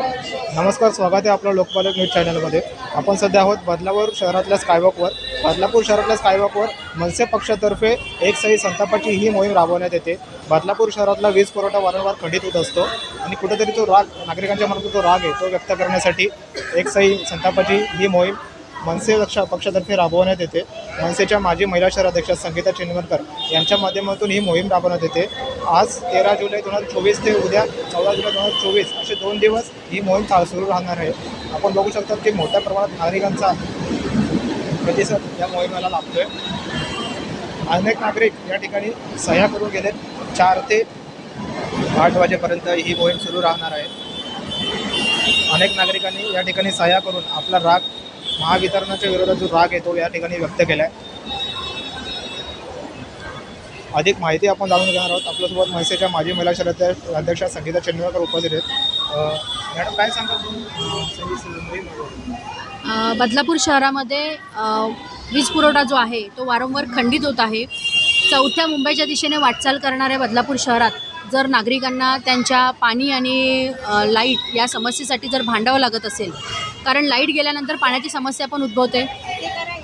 नमस्कार स्वागत आहे आपलं लोकपालक न्यूज चॅनलमध्ये. आपण सध्या आहोत बदलापूर शहरातल्या स्कायवॉकवर बदलापूर शहरातल्या स्कायवॉकवर मनसे पक्षातर्फे एक सही संतापाची ही मोहीम राबवण्यात येते. बदलापूर शहरातला वीज पुरवठा वारंवार खंडित होत असतो आणि कुठेतरी तो राग नागरिकांच्या मनात जो राग आहे तो व्यक्त करण्यासाठी एक सही संतापाची ही मोहीम मनसे पक्ष पक्षातर्फे राबवण्यात येते. मनसेच्या माजी महिला शहराध्यक्षा संगीता चिंचवडकर यांच्या माध्यमातून ही मोहीम राबवण्यात येते. आज तेरा जुलै दोन हजार चोवीस ते उद्या चौदा जुलै दोन हजार चोवीस असे दोन दिवस ही मोहीम सुरू राहणार आहे. आपण बघू शकतो की मोठ्या प्रमाणात नागरिकांचा प्रतिसाद या मोहिमेला लाभतोय. अनेक नागरिक या ठिकाणी सह्या करून गेले चार ते आठ वाजेपर्यंत ही मोहीम सुरू राहणार आहे. अनेक नागरिकांनी या ठिकाणी सह्या करून आपला राग महावितरणाच्या विरोधात जो राग आहे तो या ठिकाणी व्यक्त केला आहे अधिक माहिती आपण जाणून घेणार आहोत. आपल्यासोबत म्हैसेच्या माजी महिला शहराच्या अध्यक्षा संगीता चंद्रकर उपस्थित आहेत. मॅडम काय सांगा बदलापूर शहरामध्ये वीज पुरवठा जो आहे तो वारंवार खंडित होत आहे. चौथ्या मुंबईच्या दिशेने वाटचाल करणाऱ्या बदलापूर शहरात जर नागरिकांना त्यांच्या पाणी आणि लाइट या समस्येसाठी जर भांडावं लागत असेल कारण लाइट गेल्यानंतर पाण्याची समस्या पण उद्भवते.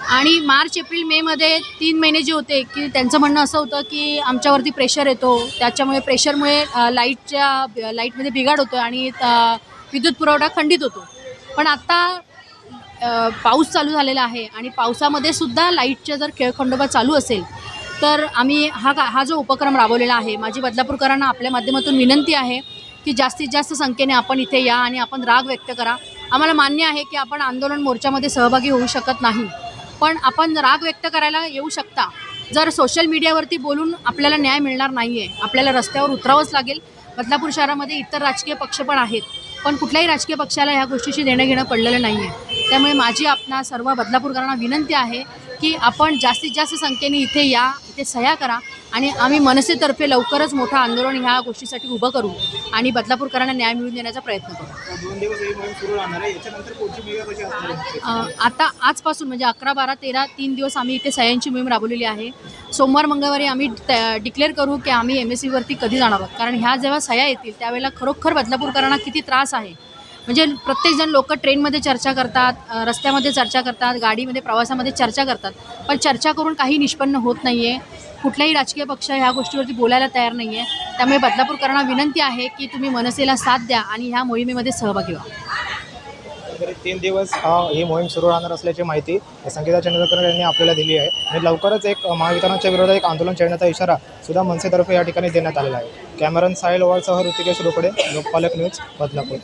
आणि मार्च एप्रिल मेमध्ये तीन महिने जे होते की त्यांचं म्हणणं असं होतं की आमच्यावरती प्रेशर येतो. त्याच्यामुळे प्रेशरमुळे लाईटच्या लाईटमध्ये बिघाड होतो आणि विद्युत पुरवठा खंडित होतो. पण आत्ता पाऊस चालू झालेला आहे आणि पावसामध्ये सुद्धा लाईटच्या जर खेळखंडोबा चालू असेल तर आम्ही हा का हा जो उपक्रम राबवलेला आहे माझी बदलापूरकरांना आपल्या माध्यमातून विनंती आहे की जास्तीत जास्त संख्येने आपण इथे या आणि आपण राग व्यक्त करा. आम्हाला मान्य आहे की आपण आंदोलन मोर्चामध्ये सहभागी होऊ शकत नाही. पण आपण राग व्यक्त करायला येऊ शकता. जर सोशल मीडियावरती बोलून आपल्याला न्याय मिळणार नाही आहे आपल्याला रस्त्यावर उतरावंच लागेल. बदलापूर शहरामध्ये इतर राजकीय पक्ष पण आहेत. पण कुठल्याही राजकीय पक्षाला ह्या गोष्टीशी देणं घेणं पडलेलं नाही आहे त्यामुळे माझी आपणा सर्व बदलापूरकरांना विनंती आहे की आपण जास्तीत जास्त संख्येने इथे या इथे सह्या करा आणि आम्ही मनसेतर्फे लवकरच मोठं आंदोलन ह्या गोष्टीसाठी उभं करू आणि बदलापूरकरांना न्याय मिळवून देण्याचा प्रयत्न करू. आता आजपासून म्हणजे अकरा बारा तेरा तीन दिवस आम्ही इथे सह्यांची मोहीम राबवलेली आहे. सोमवार मंगळवारी आम्ही डिक्लेअर करू की आम्ही एम एस सीवरती कधी जाणार आहोत? कारण ह्या जेव्हा सह्या येतील त्यावेळेला खरोखर बदलापूरकरांना किती त्रास आहे? म्हणजे प्रत्येकजण लोक ट्रेनमध्ये चर्चा करतात रस्त्यामध्ये चर्चा करतात गाडीमध्ये प्रवासामध्ये चर्चा करतात. पण चर्चा करून काही निष्पन्न होत नाही आहे कुठलाही राजकीय पक्ष ह्या गोष्टीवरती बोलायला तयार नाही आहे त्यामुळे बदलापूरकरांना विनंती आहे की तुम्ही मनसेला साथ द्या आणि ह्या मोहिमेमध्ये सहभागी व्हा. तीन दिवस हा ही मोहीम सुरू राहणार असल्याची माहिती संगीता चंद्रकर यांनी आपल्याला दिली आहे. आणि लवकरच एक महावितरणाच्या विरोधात एक आंदोलन छेडण्याचा इशारा सुद्धा मनसेतर्फे या ठिकाणी देण्यात आलेला आहे. कॅमेरन साहिल ओवाळसह ऋतिकेश रोकडे लोकपालक न्यूज बदलापूर.